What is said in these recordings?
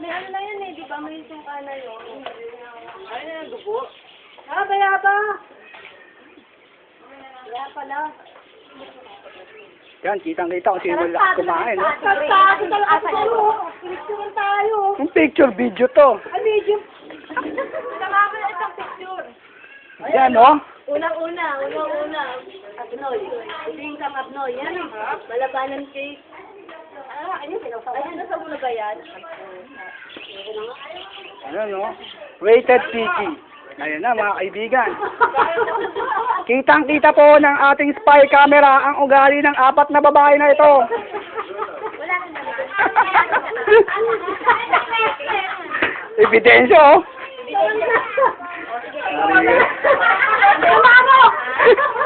May ano na yun eh, di ba? May sungka na yun. Ay, na dugo. Ah, bayaba! Kaya pala. Yan, kitang-kita kung sino lahat kumain. Tarantado talaga tayo. Picture tayo. Yung picture, video to. Ay, medyo. Tama na isang picture. Yan, no? Unang-una, unang-una. Abnoy. Ibig kang abnoy. Yan ang malabanan cake. Ah, ano? Ay, ano sa muna ba yan? Ano, no? Rated PG. Ayan na, mga kaibigan. Kitang-kita po ng ating spy camera ang ugali ng apat na babae na ito. Ebidensya, oh. Mamo!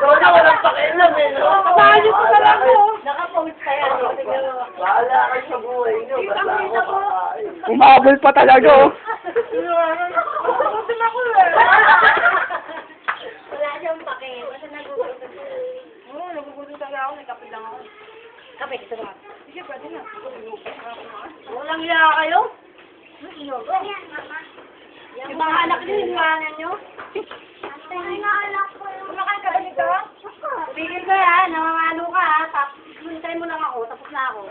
Wala, walang pakialam eh, no? Bayo ko na lang ko. Naka-post pa yan. Bahala ka sa buhay nyo. Basta ako kakain. Umabol pa talaga, oh. Gusto na ko eh. Wala siyang pake. Basta nagugutom. Oo, nagugutom talaga ako. May kape lang ako. Kape, gusto naman. Sige, pwede na. Walang iya kayo? Yung mga anak niyo, hiniwangan niyo? Ako.